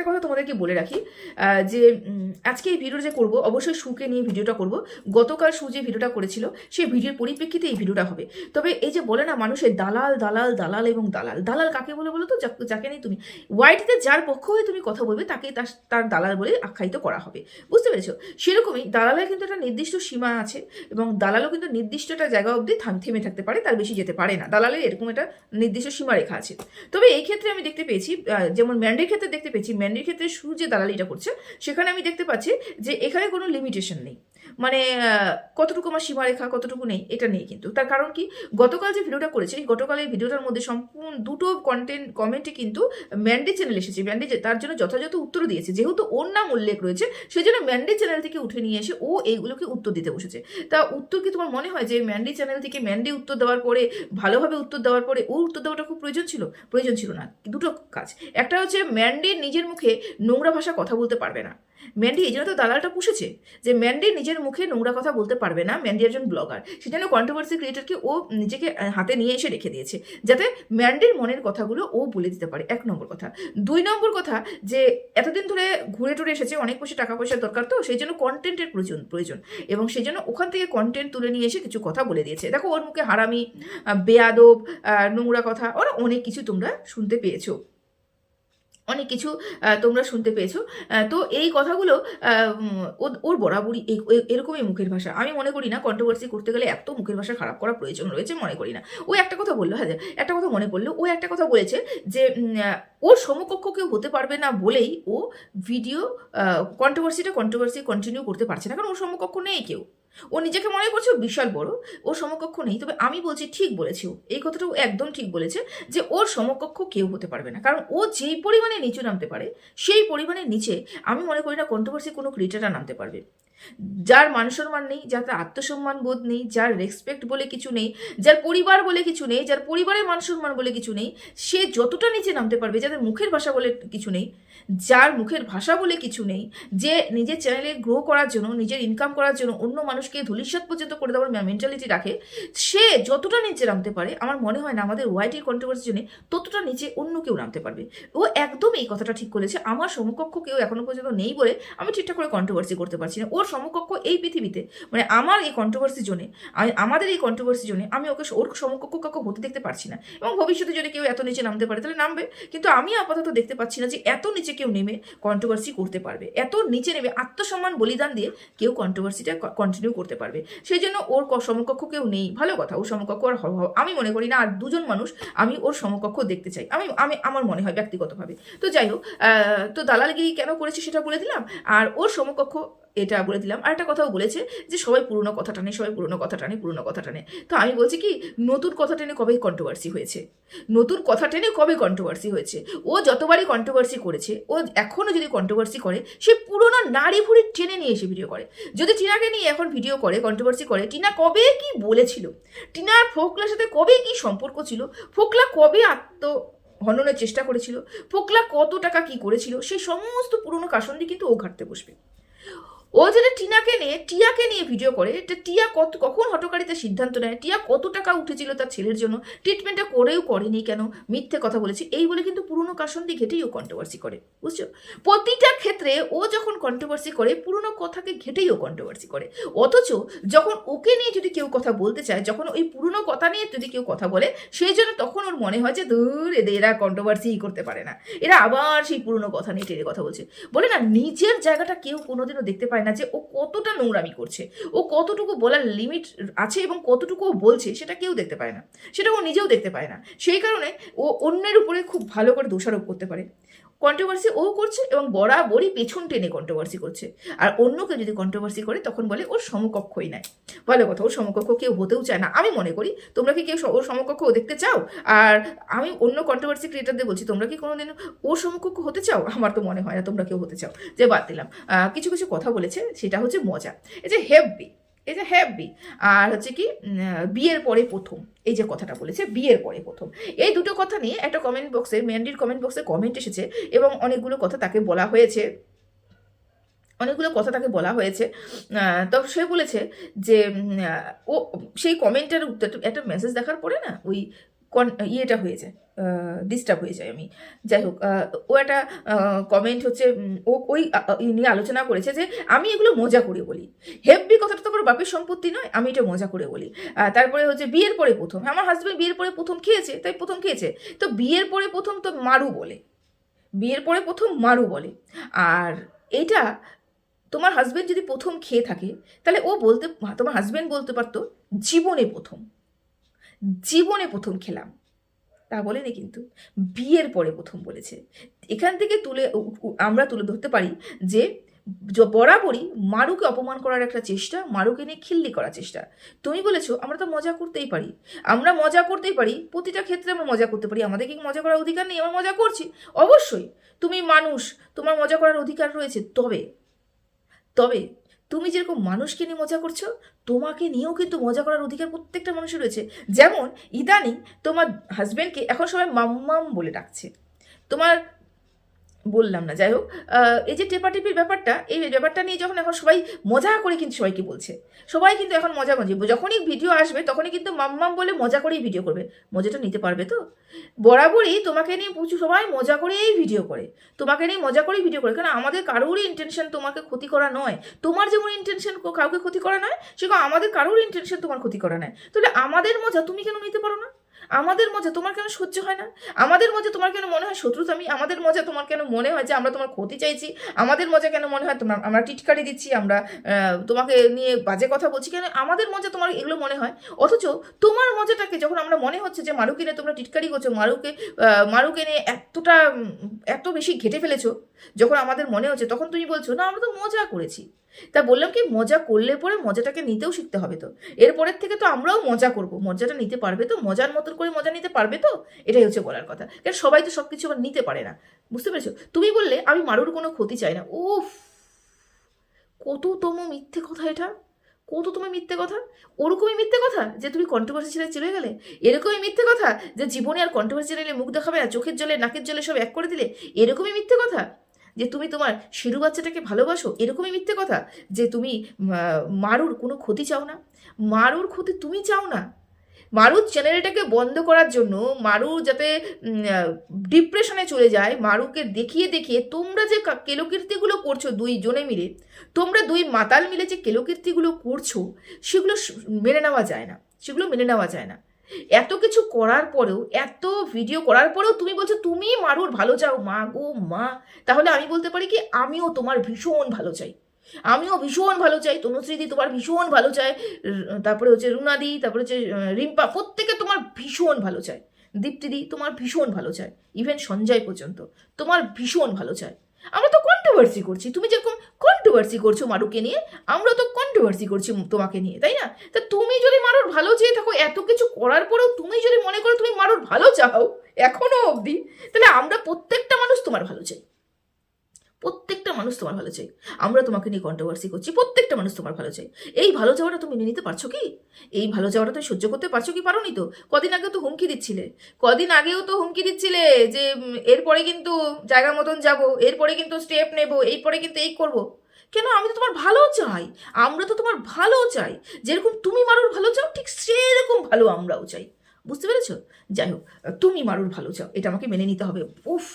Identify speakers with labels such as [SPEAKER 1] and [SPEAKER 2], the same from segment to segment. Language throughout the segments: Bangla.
[SPEAKER 1] একটা কথা তোমাদেরকে বলে রাখি যে আজকে এই ভিডিওটা যে করব, অবশ্যই সুকে নিয়ে ভিডিওটা করব। গতকাল সু যে ভিডিওটা করেছিল, সেই ভিডিওর পরিপ্রেক্ষিতে এই ভিডিওটা হবে। তবে এই যে বলে না, মানুষের দালাল দালাল দালাল এবং দালাল। দালাল কাকে বলে বলো তো? যাকে নিয়ে তুমি, ওয়াইটিতে যার পক্ষ হয়ে তুমি কথা বলবে, তাকে তার দালাল বলে আখ্যায়িত করা হবে। বুঝতে পেরেছ? সেরকমই দালালের কিন্তু একটা নির্দিষ্ট সীমা আছে এবং দালালও কিন্তু নির্দিষ্ট একটা জায়গা অবধি থাম- থেমে থাকতে পারে, তার বেশি যেতে পারে না। দালালের এরকম একটা নির্দিষ্ট সীমারেখা আছে। তবে এই ক্ষেত্রে আমি দেখতে পেয়েছি যেমন ম্যান্ডের ক্ষেত্রে দেখতে পেয়েছি ম্যান্ডির ক্ষেত্রে সু যে দালালিটা করছে, সেখানে আমি দেখতে পাচ্ছি যে এখানে কোনো লিমিটেশন নেই। মানে কতটুকু আমার সীমারেখা, কতটুকু নেই, এটা নেই কিন্তু। তার কারণ কি? গতকাল যে ভিডিওটা করেছে গতকালের ভিডিওটার মধ্যে সম্পূর্ণ দুটো কন্টেন্ট কমেন্টে কিন্তু ম্যান্ডি চ্যানেল এসেছে। ম্যান্ডে তার জন্য যথাযথ উত্তর দিয়েছে। যেহেতু ওর নাম উল্লেখ রয়েছে সেই জন্য ম্যান্ডি চ্যানেল থেকে উঠে নিয়ে এসে ও এইগুলোকে উত্তর দিতে বসেছে। তা উত্তর কি তোমার মনে হয় যে ম্যান্ডি চ্যানেল থেকে ম্যান্ডি উত্তর দেওয়ার পরে, ভালোভাবে উত্তর দেওয়ার পরে ও উত্তর দেওয়াটা খুব প্রয়োজন ছিল? প্রয়োজন ছিল না। দুটো কাজ। একটা হচ্ছে ম্যান্ডি নিজের মুখে নোংরা ভাষা কথা বলতে পারবে না। ম্যান্ডি এই জন্য তো দালালটা পুষেছে যে ম্যান্ডি নিজের মুখে নোংরা কথা বলতে পারবে না। ম্যান্ডি একজন ব্লগার সেজন্য কন্ট্রোভার্সি ক্রিয়েটারকে ও নিজেকে হাতে নিয়ে এসে রেখে দিয়েছে। যাতে ম্যান্ডির মনের কথাগুলো ও বলে দিতে পারে। এক নম্বর কথা। দুই নম্বর কথা যে, এতদিন ধরে ঘুরে টুরে এসেছে, অনেক বেশি টাকা পয়সার দরকার তো, সেই জন্য কন্টেন্টের প্রয়োজন প্রয়োজন। এবং সেই জন্য ওখান থেকে কন্টেন্ট তুলে নিয়ে এসে কিছু কথা বলে দিয়েছে। দেখো, ওর মুখে হারামি বেয়াদব নোংরা কথা ওর অনেক কিছু তোমরা শুনতে পেয়েছ। অনেক কিছু তোমরা শুনতে পেয়েছ। তো এই কথাগুলো ওর বরাবরই এরকমই মুখের ভাষা। আমি মনে করি না কন্ট্রোভার্সি করতে গেলে এত মুখের ভাষা খারাপ করার প্রয়োজন রয়েছে, মনে করি না। ও একটা কথা বলল হ্যাঁ একটা কথা মনে পড়ল। ও একটা কথা বলেছে যে ওর সমকক্ষ কেউ হতে পারবে না বলেই ও ভিডিও কন্ট্রোভার্সিটা কন্ট্রোভার্সি কন্টিনিউ করতে পারছে না। কারণ ওর সমকক্ষ নেই কেউ। ও নিজেকে মনে করছে বিশাল বড়, ওর সমকক্ষ নেই। তবে আমি বলছি ঠিক বলেছি ও। এই কথাটা ও একদম ঠিক বলেছে যে ওর সমকক্ষ কেউ হতে পারবে না। কারণ ও যেই পরিমাণে নিচু নামতে পারে, সেই পরিমাণে নিচে আমি মনে করি না কন্ট্রোভার্সি কোনো ক্রিয়েটাররা নামতে পারবে। যার মান সম্মান নেই, যার আত্মসম্মান বোধ নেই, যার রেসপেক্ট বলে কিছু নেই, যার পরিবার বলে কিছু নেই, যার পরিবারের মান সম্মান বলে কিছু নেই, সে যতটা নিচে নামতে পারবে, যাদের মুখের ভাষা বলে কিছু নেই, যার মুখের ভাষা বলে কিছু নেই, যে নিজের চ্যানেলে গ্রো করার জন্য, নিজের ইনকাম করার জন্য অন্য মানুষকে ধূলিসাৎ পর্যন্ত করে দেওয়ার মেন্টালিটি রাখে, সে যতটা নিচে নামতে পারে, আমার মনে হয় না আমাদের ওয়াইটির কন্ট্রোভার্সির জন্য ততটা নিচে অন্য কেউ নামতে পারবে। ও একদম এই কথাটা ঠিক করেছে, আমার সমকক্ষ কেউ এখনও পর্যন্ত নেই বলে আমি ঠিকঠাক করে কন্ট্রোভার্সি করতে পারছি না। ওর সমকক্ষ এই পৃথিবীতে মানে আমার এই কন্ট্রোভার্সির জন্য আমি, আমাদের এই কন্ট্রোভার্সির জন্য আমি ওকে ওর সমকক্ষ কাউকে হতে দেখতে পারছি না। এবং ভবিষ্যতে যদি কেউ এত নিচে নামতে পারে, তাহলে নামবে। কিন্তু আমি আপাতত দেখতে পাচ্ছি না যে এত নিচে কেউ নেমে কন্ট্রোভার্সি করতে পারবে। এত নিচে নেমে আত্মসম্মান বলিদান দিয়ে কেউ কন্ট্রোভার্সিটা কন্টিনিউ করতে পারবে। সেই জন্য ওর সমকক্ষ কেউ নেই। ভালো কথা ওর সমকক্ষ আর আমি মনে করি না, আর দুজন মানুষ আমি ওর সমকক্ষ দেখতে চাই। আমি আমি, আমার মনে হয় ব্যক্তিগতভাবে। তো যাই হোক তো দালালগিরি কেন করেছে সেটা বলে দিলাম। আর ওর সমকক্ষ এটা বলে দিলাম। আর একটা কথাও বলেছে যে সবাই পুরনো কথা টানে সবাই পুরনো কথা টানে পুরনো কথা টানে তো আমি বলছি কি, নতুন কথা টেনে কবে কন্ট্রোভার্সি হয়েছে? নতুন কথা টেনে কবে কন্ট্রোভার্সি হয়েছে? ও যতবারই কন্ট্রোভার্সি করেছে, ও এখনও যদি কন্ট্রোভার্সি করে, সে পুরোনো নারী ভুড়ি টেনে নিয়ে এসে ভিডিও করে। যদি টিনাকে নিয়ে এখন ভিডিও করে কন্ট্রোভার্সি করে, টিনা কবে কি বলেছিল? টিনার ফোকলার সাথে কবে কি সম্পর্ক ছিল? ফোকলা কবে আত্ম হননের চেষ্টা করেছিল? ফোকলা কত টাকা কি করেছিল? সেই সমস্ত পুরনো কাসন্দি কিন্তু ও ঘাটতে বসবে। ও যদি টিনাকে নিয়ে, টিয়াকে নিয়ে ভিডিও করে এটা টিয়া কত, কখন হটকারিতে সিদ্ধান্ত নেয়, টিয়া কত টাকা উঠেছিল তার ছেলের জন্য ট্রিটমেন্টটা করেও করেনি কেন, মিথ্যে কথা বলেছে, এই বলে কিন্তু পুরনো কাসন্দি ঘেটেই ও কন্ট্রোভার্সি করে, বুঝছ? প্রতিটা ক্ষেত্রে ও যখন কন্ট্রোভার্সি করে, পুরনো কথাকে ঘেটেই ও কন্ট্রোভার্সি করে, অথচ যখন ওকে নিয়ে যদি কেউ কথা বলতে চায়, যখন ওই পুরনো কথা নিয়ে যদি কেউ কথা বলে, সেই জন্য তখন ওর মনে হয় যে দূর এদের এরা কন্ট্রোভার্সি করতে পারে না। এরা আবার সেই পুরনো কথা নিয়ে টেনে কথা বলছে। বলে না, নিজের জায়গাটা কেউ কোনোদিনও দেখতে পায় না যে ও কতটা নোংরামি করছে। ও কতটুকু বলার লিমিট আছে এবং কতটুকু ও বলছে সেটা কেউ দেখতে পায় না। সেটা ও নিজেও দেখতে পায় না। সেই কারণে ও অন্যের উপরে খুব ভালো করে দোষারোপ করতে পারে। কন্ট্রোভার্সি ও করছে এবং বরাবরই পেছন টেনে কন্ট্রোভার্সি করছে। আর অন্য কেউ যদি কন্ট্রোভার্সি করে, তখন বলে ওর সমকক্ষই নাই। ভালো কথা, ওর সমকক্ষ কেউ হতেও চায় না। আমি মনে করি, তোমরা কি কেউ ওর সমকক্ষ ও দেখতে চাও? আর আমি অন্য কন্ট্রোভার্সি ক্রিয়েটারদের বলছি, তোমরা কি কোনোদিন ওর সমকক্ষ হতে চাও? আমার তো মনে হয় না তোমরা কেউ হতে চাও। যে বাদ দিলাম। কিছু কিছু কথা বলেছে, সেটা হচ্ছে মজা। এই যে হেভি এই যে হ্যাপি আর হচ্ছে কি বিয়ের পরে প্রথম। এই যে কথাটা বলেছে, বিয়ের পরে প্রথম। এই দুটো কথা নিয়ে একটা কমেন্ট বক্সে ম্যান্ডির কমেন্ট বক্সে কমেন্ট এসেছে এবং অনেকগুলো কথা তাকে বলা হয়েছে। অনেকগুলো কথা তাকে বলা হয়েছে। তো সে বলেছে যে ও, সেই কমেন্টের উত্তর, একটা মেসেজ দেখার পরে না, ওই কন- ইয়েটা হয়ে যায় ডিস্টার্ব হয়ে যাই আমি। যাই হোক ও একটা কমেন্ট হচ্ছে ও ওই নিয়ে আলোচনা করেছে যে, আমি এগুলো মজা করে বলি। হেভি কথাটা তো কোনো বাপের সম্পত্তি নয়, আমি এটা মজা করে বলি। তারপরে হচ্ছে বিয়ের পরে প্রথম, আমার হাজব্যান্ড বিয়ের পরে প্রথম খেয়েছে, তাই প্রথম খেয়েছে। তো বিয়ের পরে প্রথম তো মারু বলে। বিয়ের পরে প্রথম মারু বলে। আর এটা তোমার হাজবেন্ড যদি প্রথম খেয়ে থাকে, তাহলে ও বলতে, তোমার হাজব্যান্ড বলতে পারতো, জীবনে প্রথম। জীবনে প্রথম খেলাম। তা বলেনি কিন্তু। বিয়ের পরে প্রথম বলেছে। এখান থেকে তুলে আমরা তুলে ধরতে পারি যে, বরাবরই মারুকে অপমান করার একটা চেষ্টা, মারুকে নিয়ে খিল্লি করার চেষ্টা। তুমি বলেছ, আমরা তো মজা করতেই পারি। আমরা মজা করতেই পারি, প্রতিটা ক্ষেত্রে আমরা মজা করতে পারি। আমাদের কি মজা করার অধিকার নেই? আমরা মজা করছি। অবশ্যই, তুমি মানুষ, তোমার মজা করার অধিকার রয়েছে। তবে তবে তুমি যেরকম মানুষকে নিয়ে মজা করছ, তোমাকে নিয়েও কিন্তু মজা করার অধিকার প্রত্যেকটা মানুষের রয়েছে। যেমন ইদানিং তোমার হাজব্যান্ডকে এখন সবাই মাম্মাম বলে ডাকছে। তোমার বললাম না, যাই হোক। এই যে টেপাটেপির ব্যাপারটা, এই ব্যাপারটা নিয়ে যখন এখন সবাই মজা করে কিন্তু সবাইকে বলছে। সবাই কিন্তু এখন মজা মজি যখনই ভিডিও আসবে, তখনই কিন্তু মাম্মাম বলে মজা করেই ভিডিও করবে। মজাটা নিতে পারবে তো? বরাবরই তোমাকে নিয়ে প্রচুর সবাই মজা করেই ভিডিও করে। তোমাকে নিয়ে মজা করেই ভিডিও করে। কারণ আমাদের কারোরই ইন্টেনশন তোমাকে ক্ষতি করা নয়। তোমার যেমন ইন্টেনশন কাউকে ক্ষতি করা নয়, সেরকম আমাদের কারোর ইন্টেনশন তোমার ক্ষতি করা নয়। তাহলে আমাদের মজা তুমি কেন নিতে পারো না? আমাদের মজা তোমার কেন সহ্য হয় না? আমাদের মজা তোমার কেন মনে হয় শত্রু শত্রুতামি? আমাদের মজা তোমার কেন মনে হয় যে আমরা তোমার ক্ষতি চাইছি? আমাদের মজা কেন মনে হয় তোমার আমরা টিটকারি দিচ্ছি? আমরা তোমাকে নিয়ে বাজে কথা বলছি কেন? আমাদের মজা তোমার এগুলো মনে হয়। অথচ তোমার মজাটাকে যখন আমরা মনে হচ্ছে যে মারুকে নিয়ে তোমরা টিটকারি করছ, মারুকে মারুকে নিয়ে এতটা এত বেশি ঘেটে ফেলেছো যখন আমাদের মনে হচ্ছে, তখন তুমি বলছো, না, আমরা তো মজা করেছি। তা বললাম কি, মজা করলে পরে মজাটাকে নিতেও শিখতে হবে তো। এরপরের থেকে তো আমরাও মজা করব। মজাটা নিতে পারবে তো? মজার মতন করে মজা নিতে পারবে তো? এটাই হচ্ছে বলার কথা। কারণ সবাই তো সব কিছু আবার নিতে পারে না। বুঝতে পেরেছ? তুমি বললে, আমি মারুর কোনো ক্ষতি চাই না। উফ! কততম মিথ্যে কথা এটা? কত তুমি মিথ্যে কথা? ওরকমই মিথ্যে কথা যে তুমি কন্ট্রোভার্সি ছেড়ে চলে গেলে? এরকমই মিথ্যে কথা যে জীবনে আর কন্ট্রোভার্সি নিলে মুখ দেখাবে না, চোখের জলে, নাকের জলে সব এক করে দিলে? এরকমই মিথ্যে কথা? যে তুমি তোমার শিরু বাচ্চাটাকে ভালোবাসো? এরকমই মিথ্যে কথা? যে তুমি মারুর কোনো ক্ষতি চাও না? মারুর ক্ষতি তুমি চাও না? মারুর চ্যানেলটাকে বন্ধ করার জন্য মারু যাতে ডিপ্রেশনে চলে যায়, মারুকে দেখিয়ে দেখিয়ে তোমরা যে কেলোকীর্তিগুলো করছ দুই জনে মিলে, তোমরা দুই মাতাল মিলে যে কেলোকীর্তিগুলো করছ, সেগুলো মেনে নেওয়া যায় না। সেগুলো মেনে নেওয়া যায় না। এত কিছু করার পরেও, এত ভিডিও করার পরেও তুমি বলছো, তুমি মারুর ভালো চাও? মা গো, মা। তাহলে আমি বলতে পারি কি, আমিও তোমার ভীষণ ভালো চাই। আমিও ভীষণ ভালো চাই, তনুশ্রীদি তোমার ভীষণ ভালো চায় তারপরে হচ্ছে রুনাদি, তারপরে হচ্ছে রিম্পা, প্রত্যেকে তোমার ভীষণ ভালো চায়। দীপ্তিদি তোমার ভীষণ ভালো চায় ইভেন সঞ্জয় পর্যন্ত। তোমার ভীষণ ভালো চায়। আমরা তো কন্ট্রোভার্সি করছি। তুমি যেরকম কন্ট্রোভার্সি করছ মারুকে নিয়ে, আমরা তো কন্ট্রোভার্সি করছি তোমাকে নিয়ে, তাই না? তা তুমি যদি মারোর ভালো চেয়ে থাকো, এত কিছু করার পরেও তুমি যদি মনে করো তুমি মারোর ভালো চাও, এখনও অবধি, তাহলে আমরা প্রত্যেকটা মানুষ তোমার ভালো চাই। প্রত্যেকটা মানুষ তোমার ভালো চাই। আমরা তোমাকে নিয়ে কন্ট্রোভার্সি করছি, প্রত্যেকটা মানুষ তোমার ভালো চাই। এই ভালো চাওয়াটা তুমি মেনে নিতে পারছ কি? এই ভালো চাওয়াটা তুমি সহ্য করতে পারছ কি পারোনি তো? কদিন আগেও তো হুমকি দিচ্ছিলে। কদিন আগেও তো হুমকি দিচ্ছিলে যে এরপরে কিন্তু জায়গা মতন যাব, এরপরে কিন্তু স্টেপ নেব এরপরে কিন্তু এই করব। কেন? আমি তো তোমার ভালো চাই। আমরা তো তোমার ভালো চাই। যেরকম তুমি মারুর ভালো চাও, ঠিক সেরকম ভালো আমরাও চাই। বুঝতে পেরেছ? যাই হোক, তুমি মারুর ভালো চাও, এটা আমাকে মেনে নিতে হবে। উফ,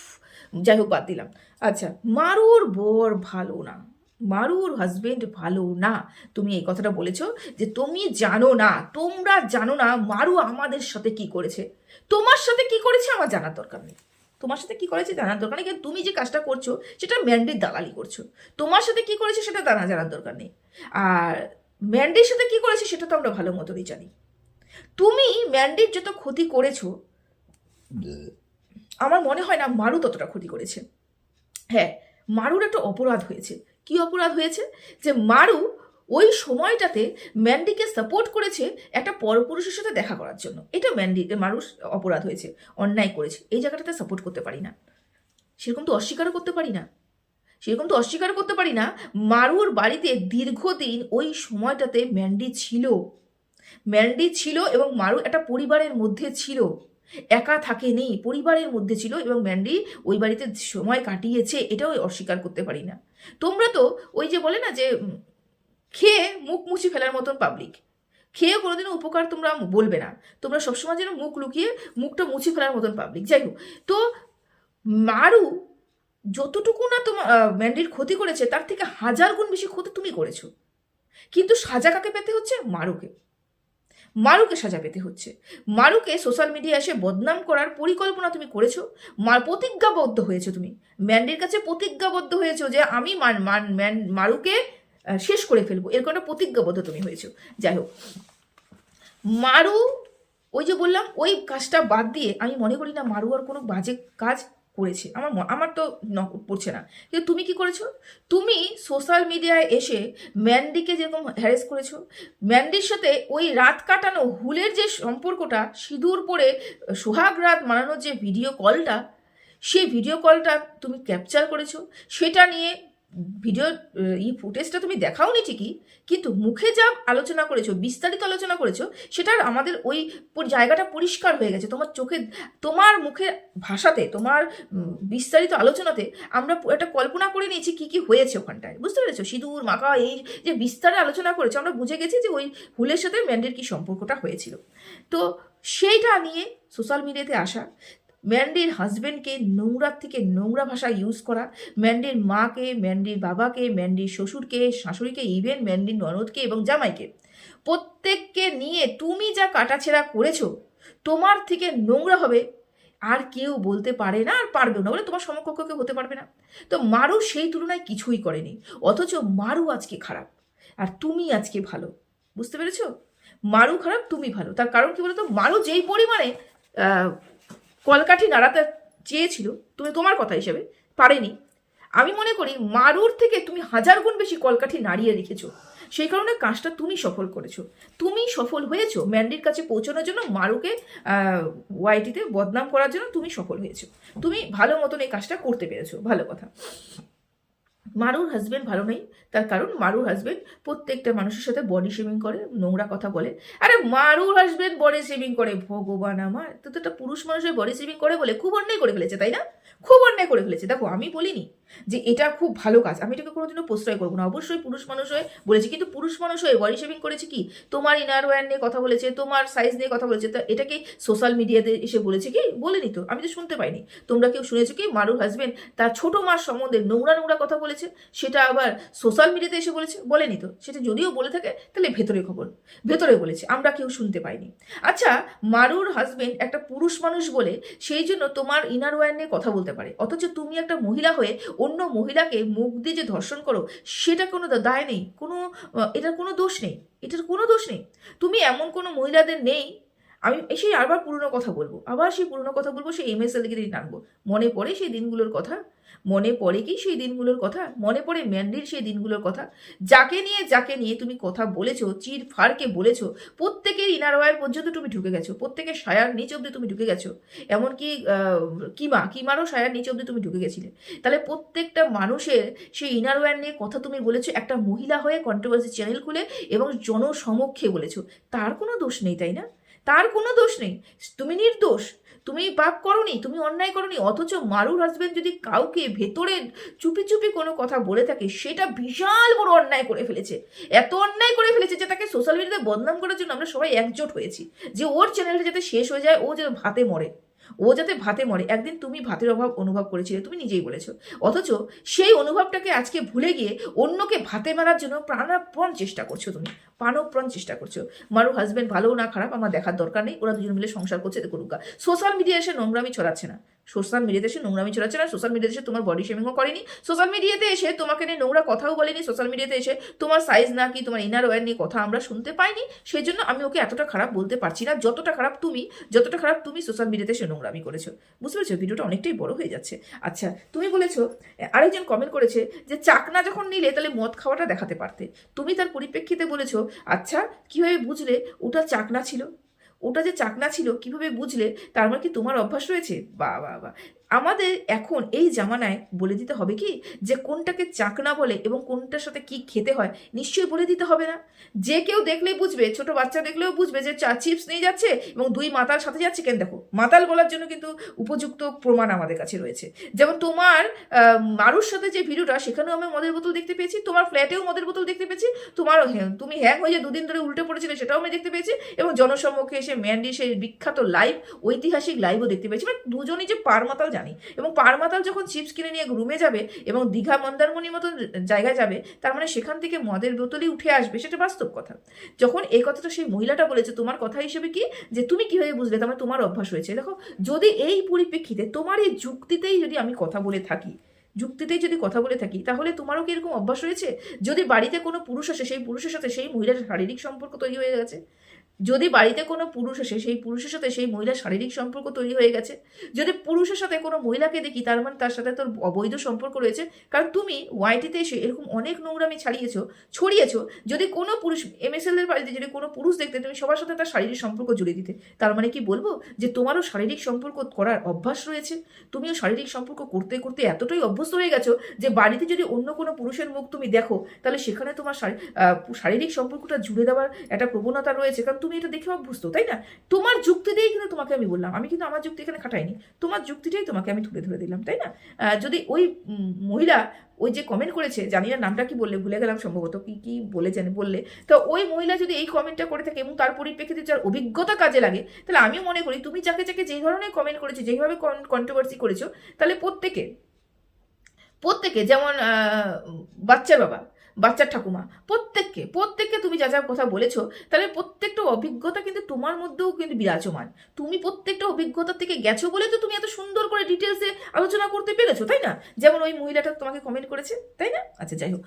[SPEAKER 1] যাই হোক, বাদ দিলাম। আচ্ছা মারুর বর ভালো না। মারুর হাজবেন্ড ভালো না। তুমি এই কথাটা বলেছ যে তুমি জানো না তোমরা জানো না মারু আমাদের সাথে কি করেছে। তোমার সাথে কি করেছে আমার জানার দরকার নেই। তোমার সাথে কি করেছে জানার দরকার নেই কিন্তু তুমি যে কাজটা করছ সেটা ম্যান্ডির দালালি করছ। তোমার সাথে কি করেছে সেটা জানা জানার দরকার নেই। আর ম্যান্ডির সাথে কি করেছে সেটা তো আমরা ভালো মতনই জানি। তুমি ম্যান্ডির যত ক্ষতি করেছ আমার মনে হয় না মারু ততটা ক্ষতি করেছে। হ্যাঁ মারুর একটা অপরাধ হয়েছে। কি অপরাধ হয়েছে? যে মারু ওই সময়টাতে ম্যান্ডিকে সাপোর্ট করেছে একটা পরপুরুষের সাথে দেখা করার জন্য। এটা ম্যান্ডি মারুর অপরাধ হয়েছে, অন্যায় করেছে। এই জায়গাটাতে সাপোর্ট করতে পারি না। সেরকম তো অস্বীকারও করতে পারি না। সেরকম তো অস্বীকার করতে পারি না। মারুর বাড়িতে দীর্ঘদিন ওই সময়টাতে ম্যান্ডি ছিল। ম্যান্ডি ছিল এবং মারু একটা পরিবারের মধ্যে ছিল। একা থাকেনি, পরিবারের মধ্যে ছিল এবং ম্যান্ডি ওই বাড়িতে সময় কাটিয়েছে, এটাও অস্বীকার করতে পারি না। তোমরা তো ওই যে বলে না যে খেয়ে মুখ মুছে ফেলার মতন পাবলিক খেয়ে কোনোদিনও উপকার তোমরা বলবে না। তোমরা সবসময় যেন মুখ লুকিয়ে মুখটা মুছে ফেলার মতন পাবলিক যাই হোক, তো মারু যতটুকু না তোমার ম্যান্ডির ক্ষতি করেছে, তার থেকে হাজার গুণ বেশি ক্ষতি তুমি করেছ। কিন্তু সাজা কাকে পেতে হচ্ছে? মারুকে। মারুকে সাজা পেতে হচ্ছে। মারুকে সোশ্যাল মিডিয়া এসে বদনাম করার পরিকল্পনা তুমি করেছ? মার প্রতিজ্ঞাবদ্ধ হয়েছো তুমি। ম্যান্ডির কাছে প্রতিজ্ঞাবদ্ধ হয়েছো যে আমি মান ম্যান মারুকে শেষ করে ফেলব। এরকম একটা প্রতিজ্ঞাবদ্ধ তুমি হয়েছো। যাই হোক। মারু, ওই যে বললাম, ওই কাজটা বাদ দিয়ে আমি মনে করি না মারু আর কোনো বাজে কাজ করেছে। আমার আমার তো পড়ছে না। কিন্তু তুমি কি করেছ? তুমি সোশ্যাল মিডিয়ায় এসে ম্যান্ডিকে যেরকম হ্যারেস করেছ ম্যান্ডির সাথে ওই রাত কাটানো হুলের যে সম্পর্কটা, সিঁদুর পরে সোহাগ রাত মানানোর যে ভিডিও কলটা সেই ভিডিও কলটা তুমি ক্যাপচার করেছ। সেটা নিয়ে ভিডিও ই ফুটেজটা তুমি দেখাওনি ঠিকই, কিন্তু মুখে যা আলোচনা করেছ, বিস্তারিত আলোচনা করেছ সেটার আমাদের ওই জায়গাটা পরিষ্কার হয়ে গেছে। তোমার চোখে, তোমার মুখের ভাষাতে, তোমার বিস্তারিত আলোচনাতে আমরা একটা কল্পনা করে নিয়েছি কি কি হয়েছে ওখানটায়। বুঝতে পেরেছ? সিঁদুর, মাখা, এই যে বিস্তারে আলোচনা করেছ, আমরা বুঝে গেছি যে ওই হুলের সাথে ম্যান্ডের কি সম্পর্কটা হয়েছিল। তো সেইটা নিয়ে সোশ্যাল মিডিয়াতে আসা ম্যান্ডির হাজব্যান্ডকে নোংরার থেকে নোংরা ভাষা ইউজ করা ম্যান্ডির মাকে ম্যান্ডির বাবাকে ম্যান্ডির শ্বশুরকে, শাশুড়িকে ইভেন ম্যান্ডির ননদকে এবং জামাইকে। প্রত্যেককে নিয়ে তুমি যা কাটাছেড়া করেছ, তোমার থেকে নোংরা হবে। আর কেউ বলতে পারে না, আর পারবেও না, বলে তোমার সমকক্ষ কেউ হতে পারবে না। তো মারু সেই তুলনায় কিছুই করেনি, অথচ মারু আজকে খারাপ, আর তুমি আজকে ভালো, বুঝতে পেরেছ? মারু খারাপ, তুমি ভালো, তার কারণ কি বলতো? মারু যেই পরিমাণে কলকাঠি নাড়াতে চেয়েছিল, তুমি তোমার কথা হিসেবে, পারেনি। আমি মনে করি মারুর থেকে তুমি হাজার গুণ বেশি কলকাঠি নাড়িয়ে রেখেছো। সেই কারণে কাজটা তুমি সফল করেছ। তুমি সফল হয়েছো ম্যান্ডির কাছে পৌঁছানোর জন্য, মারুকে ওয়াইটিতে বদনাম করার জন্য তুমি সফল হয়েছো। তুমি ভালো মতন এই কাজটা করতে পেরেছ। ভালো কথা। মারুর হাজবেন্ড ভালো নেই। তার কারণ মারুর হাজবেন্ড প্রত্যেকটা মানুষের সাথে বডি শেভিং করে, নোংরা কথা বলে। আরে মারুর হাজবেন্ড বডি শেভিং করে, ভগবান আমার। তো তো একটা পুরুষ মানুষের বডি শেভিং করে বলে খুব অন্যায় করে ফেলেছে, তাই না? খুব অন্যায় করে ফেলেছে। দেখো, আমি বলিনি যে এটা খুব ভালো কাজ। আমি এটাকে কোনোদিনও প্রশ্রয় করব না। অবশ্যই পুরুষ মানুষ হয়ে বলেছি, কিন্তু পুরুষ মানুষ হয়ে বডি শেভিং করেছে কি? তোমার ইনার ওয়্যার নিয়ে কথা বলেছে, তোমার সাইজ নিয়ে কথা বলেছে, তা এটাকে সোশ্যাল মিডিয়াতে এসে বলেছে কি? বলেনি তো আমি তো শুনতে পাইনি। তোমরা কেউ শুনেছো কি? মারুর হাজবেন্ড তার ছোট মার সম্বন্ধে নোংরা নোংরা কথা বলেছে, সেটা আবার সোশ্যাল মিডিয়াতে এসে বলেছে বলেনি তো সেটা যদিও বলে থাকে, তাহলে ভেতরে খবর, ভেতরে বলেছে। আমরা কেউ শুনতে পাইনি। আচ্ছা মারুর হাজবেন্ড একটা পুরুষ মানুষ বলে, সেই জন্য তোমার ইনার ওয়্যার নিয়ে কথা বলতে পারে। অথচ তুমি একটা মহিলা হয়ে অন্য মহিলাকে মুখ দিয়ে যে ধর্ষণ করো, সেটা কোনো দায় নেই। কোনো এটার কোনো দোষ নেই। এটার কোনো দোষ নেই। তুমি এমন কোনো মহিলাদের নেই, আমি সেই আবার পুরনো কথা বলব। আবার সেই পুরনো কথা বলব, সেই এম এস এলকে দিন টানবো মনে পড়ে সেই দিনগুলোর কথা। মনে পড়ে কি সেই দিনগুলোর কথা? মনে পড়ে ম্যান্ডির সেই দিনগুলোর কথা? যাকে নিয়ে যাকে নিয়ে তুমি কথা বলেছ, চির ফারকে বলেছ, প্রত্যেকের ইনার ওয়ার পর্যন্ত তুমি ঢুকে গেছো, প্রত্যেকের সায়ার নিচ অব্দি তুমি ঢুকে গেছো, এমনকি কিমা, কিমারও সায়ার নিচ অব্দি তুমি ঢুকে গেছিলে। তাহলে প্রত্যেকটা মানুষের সেই ইনার ওয়্যার নিয়ে কথা তুমি বলেছ, একটা মহিলা হয়ে কন্ট্রোভার্সি চ্যানেল খুলে এবং জনসমক্ষে বলেছ। তার কোনো দোষ নেই, তাই না? তার কোনো দোষ নেই। তুমি নির্দোষ। তুমি পাপ করনি, তুমি অন্যায় করনি, অথচ মারুর হাজবেন্ড যদি কাউকে ভেতরে চুপি চুপি কোনো কথা বলে থাকে, সেটা বিশাল বড় অন্যায় করে ফেলেছে। এত অন্যায় করে ফেলেছে যে তাকে সোশ্যাল মিডিয়াতে বদনাম করার জন্য আমরা সবাই একজোট হয়েছি। যে ওর চ্যানেলটা যাতে শেষ হয়ে যায়, ও যেন ভাতে মরে। ও যাতে ভাতে মরে। একদিন তুমি ভাতের অভাব অনুভব করেছিলে, তুমি নিজেই বলেছ। অথচ সেই অনুভবটাকে আজকে ভুলে গিয়ে অন্যকে ভাতে মারার জন্য প্রাণাপ্রাণ চেষ্টা করছ তুমি। প্রাণপ্রাণ চেষ্টা করছ। মারু হাজবেন্ড ভালো না খারাপ, আমার দেখার দরকার নেই। ওরা দুজন মিলে সংসার করছে করুক সোশ্যাল মিডিয়া এসে নোংরামি ছড়াচ্ছে না। সোশ্যাল মিডিয়াতে এসে নোংরামি ছড়াচ্ছে না, সোশ্যাল মিডিয়াতে এসে তোমার বডি শেমিংও করেনি, সোশ্যাল মিডিয়াতে এসে তোমাকে নিয়ে নোংরা কথাও বলেনি, সোশ্যাল মিডিয়াতে এসে তোমার সাইজ না কি তোমার ইনার ওয়্যার নিয়ে কথা আমরা শুনতে পাইনি সেই জন্য আমি ওকে এতটা খারাপ বলতে পারছি না, যতটা খারাপ তুমি, যতটা খারাপ তুমি সোশ্যাল মিডিয়াতে এসে নোংরামি করেছ। বুঝতে পেরেছ? ভিডিওটা অনেকটাই বড় হয়ে যাচ্ছে। আচ্ছা তুমি বলেছ আরেকজন কমেন্ট করেছে যে, চাকনা যখন নিলে তাহলে মদ খাওয়াটা দেখাতে পারতে। তুমি তার পরিপ্রেক্ষিতে বলেছ আচ্ছা কীভাবে বুঝলে ওটা চাকনা ছিল? ওটা যে চাকনা ছিল, কীভাবে বুঝলে? তার মানে কি তোমার অভ্যাস রয়েছে? বা বা বা আমাদের এখন এই জামানায় বলে দিতে হবে কি? যে কোনটাকে চাকনা বলে এবং কোনটার সাথে কি খেতে হয় নিশ্চয়ই বলে দিতে হবে না। যে কেউ দেখলেই বুঝবে, ছোট বাচ্চা দেখলেও বুঝবে যে চা চিপস নিয়ে যাচ্ছে এবং দুই মাতাল সাথে যাচ্ছে কেন? দেখো, মাতাল বলার জন্য কিন্তু উপযুক্ত প্রমাণ আমাদের কাছে রয়েছে। যেমন তোমার মারুর সাথে যে ভিডিওটা, সেখানেও আমি মদের বোতল দেখতে পেয়েছি, তোমার ফ্ল্যাটেও মদের বোতল দেখতে পেয়েছি, তোমার তুমি হ্যাং হয়ে যে দুদিন ধরে উল্টে পড়েছিলে সেটাও আমি দেখতে পেয়েছি এবং জনসম্মুখে এসে ম্যান্ডি সেই বিখ্যাত লাইভ ঐতিহাসিক লাইভও দেখতে পেয়েছি। মানে দুজনই যে পার মাতাল জানি। এবং পারমাতাল যখন চিপস কিনে নিয়ে রুমে যাবে এবং দীঘা মন্দারমণির মতো জায়গায় যাবে, তার মানে সেখান থেকে মদের বোতলই উঠে আসবে, সেটা বাস্তব কথা। যখন এই কথাটা সেই মহিলাটা বলেছে, তোমার কথা হিসেবে কি? যে তুমি কীভাবে বুঝলে? তার মানে তোমার অভ্যাস হয়েছে। দেখো, যদি এই পরিপ্রেক্ষিতে তোমার এই যুক্তিতেই যদি আমি কথা বলে থাকি, যুক্তিতেই যদি কথা বলে থাকি, তাহলে তোমারও কি এরকম অভ্যাস রয়েছে যদি বাড়িতে কোনো পুরুষ আসে, সেই পুরুষের সাথে সেই মহিলার শারীরিক সম্পর্ক তৈরি হয়ে গেছে? যদি বাড়িতে কোনো পুরুষ আসে সেই পুরুষের সাথে সেই মহিলার শারীরিক সম্পর্ক তৈরি হয়ে গেছে, যদি পুরুষের সাথে কোনো মহিলাকে দেখি, তার মানে তার সাথে তোর অবৈধ সম্পর্ক রয়েছে, কারণ তুমি ওয়াইটিতে এসে এরকম অনেক নোংরামি ছাড়িয়েছো, ছড়িয়েছো, যদি কোনো পুরুষ এমএসএল এর বাড়িতে যদি কোনো পুরুষ দেখতে, তুমি সবার সাথে তার শারীরিক সম্পর্ক জুড়ে দিতে। তার মানে কি বলব? যে তোমারও শারীরিক সম্পর্ক করার অভ্যাস রয়েছে। তুমিও শারীরিক সম্পর্ক করতে করতে এতটাই অভ্যস্ত হয়ে গেছো যে বাড়িতে যদি অন্য কোনো পুরুষের মুখ তুমি দেখো, তাহলে সেখানে তোমার শারী- শারীরিক সম্পর্কটা জুড়ে দেওয়ার একটা প্রবণতা রয়েছে। কারণ তুমি এটা দেখে অভ্যস্ত, তাই না? তোমার যুক্তি দিয়েই কিন্তু তোমাকে আমি বললাম। আমি কিন্তু আমার যুক্তি এখানে খাটাইনি। তোমার যুক্তিটাই তোমাকে আমি তুলে ধরে দিলাম, তাই না? যদি ওই মহিলা ওই যে কমেন্ট করেছে জানি না নামটা কি বললে, ভুলে গেলাম সম্ভবত, কি কি বলে জানি, বললে। তো ওই মহিলা যদি এই কমেন্টটা করে থাকে এবং তার পরিপ্রেক্ষিতে যার অভিজ্ঞতা কাজে লাগে, তাহলে আমিও মনে করি তুমি যাকে যাকে যেই ধরনের কমেন্ট করেছ, যেইভাবে কন্ট্রোভার্সি করেছ, তাহলে প্রত্যেকে প্রত্যেকে যেমন বাচ্চার বাবা বাচ্চার ঠাকুমা। প্রত্যেককে প্রত্যেককে তুমি যা যা কথা বলেছ, তাহলে প্রত্যেকটা অভিজ্ঞতা কিন্তু তোমার মধ্যেও কিন্তু বিরাজমান। তুমি প্রত্যেকটা অভিজ্ঞতা থেকে গেছো বলে তো তুমি এত সুন্দর করে ডিটেলসে আলোচনা করতে পেরেছ, তাই না? যেমন ওই মহিলাটা তোমাকে কমেন্ট করেছে, তাই না? আচ্ছা যাই হোক।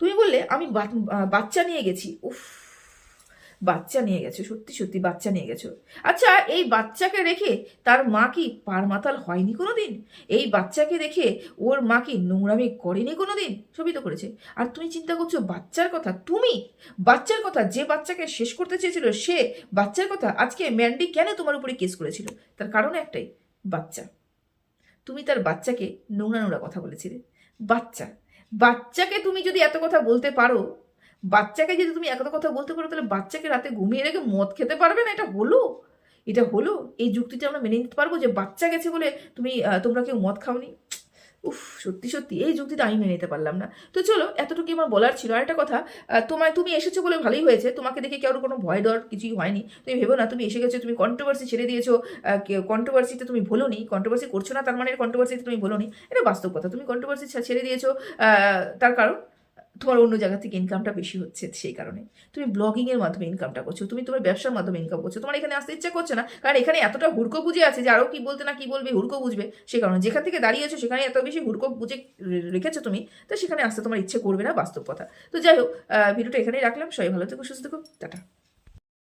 [SPEAKER 1] তুমি বললে, আমি বাচ্চা নিয়ে গেছি। উফ বাচ্চা নিয়ে গেছো, সত্যি সত্যি বাচ্চা নিয়ে গেছো। আচ্ছা এই বাচ্চাকে রেখে তার মা কি পার মাতাল হয়নি কোনোদিন? এই বাচ্চাকে রেখে ওর মা কি নোংরামি করেনি কোনো দিন সবই তো করেছে। আর তুমি চিন্তা করছ, বাচ্চার কথা? তুমি? বাচ্চার কথা? যে বাচ্চাকে শেষ করতে চেয়েছিল, সে বাচ্চার কথা? আজকে ম্যান্ডি কেন তোমার উপরে কেস করেছিল? তার কারণ একটাই, বাচ্চা। তুমি তার বাচ্চাকে নোংরা নোংরা কথা বলেছিলে। বাচ্চা। বাচ্চাকে তুমি যদি এত কথা বলতে পারো বাচ্চাকে যদি তুমি এত কথা বলতে পারো, তাহলে বাচ্চাকে রাতে ঘুমিয়ে রেখে মদ খেতে পারবে না? এটা হলো? এটা হলো? এই যুক্তিটা আমরা মেনে নিতে পারব যে বাচ্চা গেছে বলে তুমি তোমরা কেউ মদ খাওনি? উফ, সত্যি সত্যি, এই যুক্তিটা আমি মেনে নিতে পারলাম না। তো চলো এতটুকু আমার বলার ছিল। আর একটা কথা তোমায়, তুমি এসেছ বলে ভালোই হয়েছে। তোমাকে দেখে কারোর কোনো ভয় ডর কিছুই হয়নি? তুমি ভেবো না, তুমি এসে গেছো, তুমি কন্ট্রোভার্সি ছেড়ে দিয়েছ কন্ট্রোভার্সিতে তুমি ভুলো নি কন্ট্রোভার্সি করছ না, তার মানে কন্ট্রোভার্সিতে তুমি ভুলো নি এটা বাস্তব কথা। তুমি কন্ট্রোভার্সি ছেড়ে দিয়েছ তার কারণ? তোমার অন্য জায়গা থেকে ইনকামটা বেশি হচ্ছে সেই কারণে। তুমি ব্লগিংয়ের মাধ্যমে ইনকামটা করছ, তুমি তোমার ব্যবসার মাধ্যমে ইনকাম করছ, তোমার এখানে আসতে ইচ্ছা করছে না, কারণ এখানে এতটা হুড়কো বুঝে আছে যে আরও কি বলতে না কি বলবে, হুড়কো বুঝবে। সে কারণে যেখান থেকে দাঁড়িয়েছো সেখানে এত বেশি হুড়কো বুঝে রেখেছো তুমি, তো সেখানে আসতে তোমার ইচ্ছে করবে না, বাস্তব কথা। তো যাই হোক ভিডিওটা এখানেই রাখলাম, সবাই ভালো থেকো, সুস্থ থেকো, টাটা।